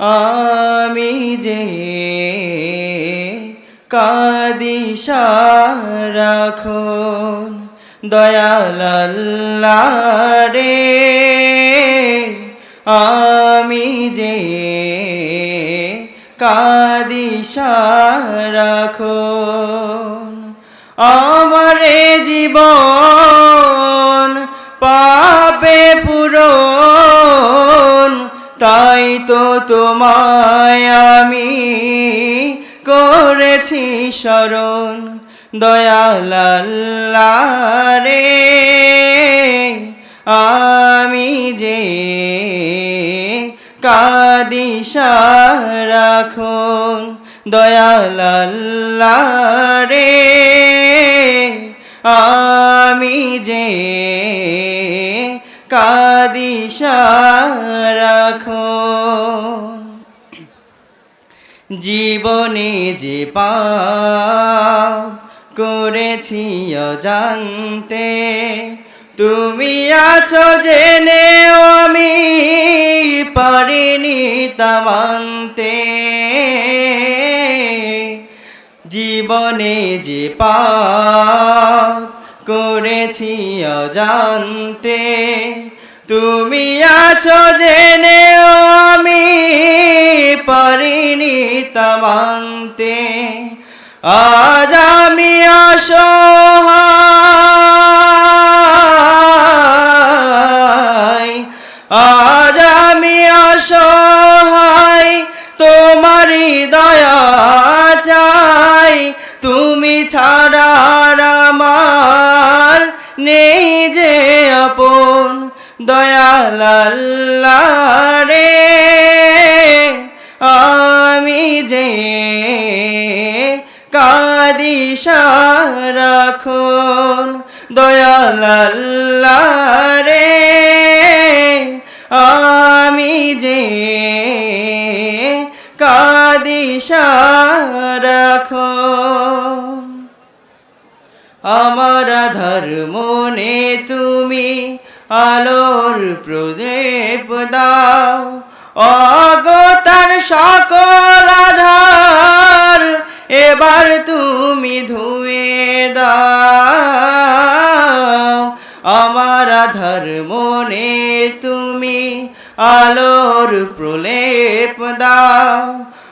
আমি যে কাদি সারাখন দয়াল আল্লাহ রে। আমি যে কাদি সারাখন আমারে জীবন পাপে পুরন তাই তো তোমায় আমি করেছি দয়াল রে আমি যে কাদি সারাখন দয়াল আল্লাহ রে আমি যে কাদি সারাখন জীবনে যে পাপ করেছি অজান্তে, তুমি আছো জেনে আমি পারিনি তামান্তে জীবনে যে পাপ করেছি অজান্তে তুমি আছো জেনে আমি পারিনি তামান্তে আজ আমি অসহায়। আজ আমি অসহায়, তোমারই দয়া চাই। তুমি ছাড়া আমার নেই। দয়াল রে আমি যে কাদি সারাখন দয়াল রে আমি যে কাদি সারাখন আমার ধর্মনে তুমি আলোর প্রদীপ দাও। অগতার সকল আধার, এবার তুমি ধুয়ে দাও। আমার ধর্মনে তুমি আলোর প্রলেপ দাও।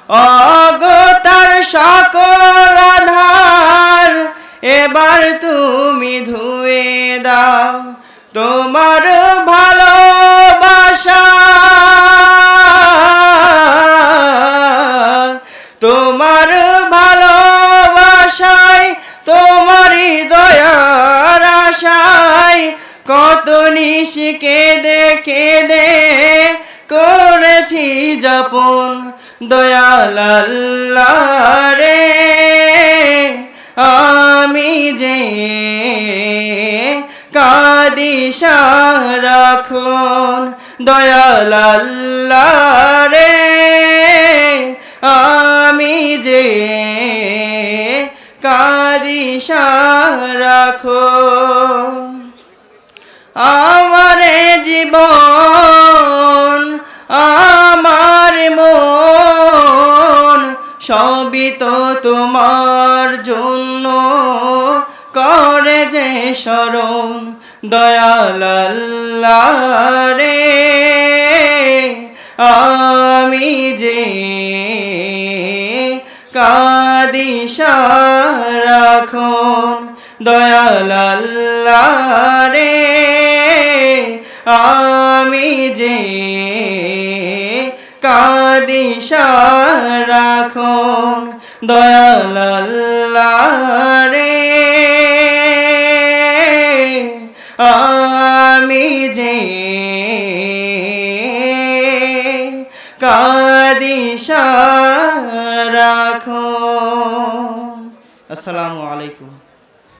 অগতার সকল আধার, এবার তুমি ধুয়ে দাও। তোমার কত নিশিকে দেখে দে করেছি যাপন দয়াল রে। আমি যে কাদি দয়াল আল্লাহ রে। আমি যে কাদি সারাখন আমারে জীবন, আমার মন, সবই তো তোমার জন্য করে যে স্মরণ দয়াল রে আমি যে কাদি সারাখন দয়াল রে আমি যে কাদি সারাখন দয়াল আল্লাহ রে আমি যে কাদি সারাখন আসসালামু আলাইকুম।